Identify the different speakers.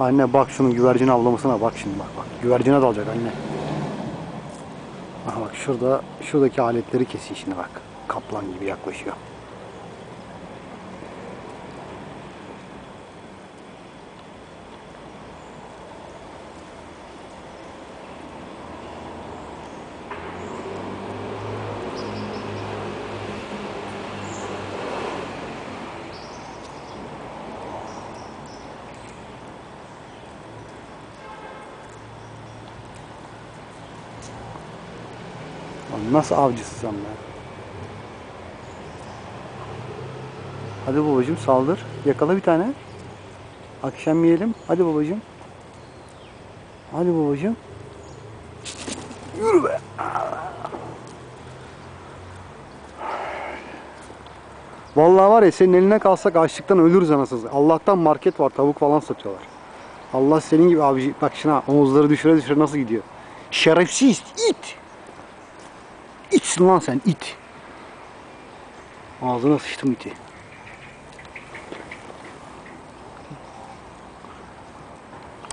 Speaker 1: Anne bak şunun güvercin avlamasına bak şimdi bak bak. Güvercine dalacak anne. Aha bak şurada şuradaki aletleri kesiyor şimdi bak. Kaplan gibi yaklaşıyor. Nasıl avcısın sen be? Hadi babacım saldır. Yakala bir tane. Akşam yiyelim. Hadi babacım. Hadi babacım. Yürü be. Vallahi var ya senin eline kalsak açlıktan ölürüz anasız. Allah'tan market var tavuk falan satıyorlar. Allah senin gibi abi bak şuna omuzları düşüre düşüre nasıl gidiyor. Şerefsiz it. İçsin lan sən it. Ağzına sıçdım iti.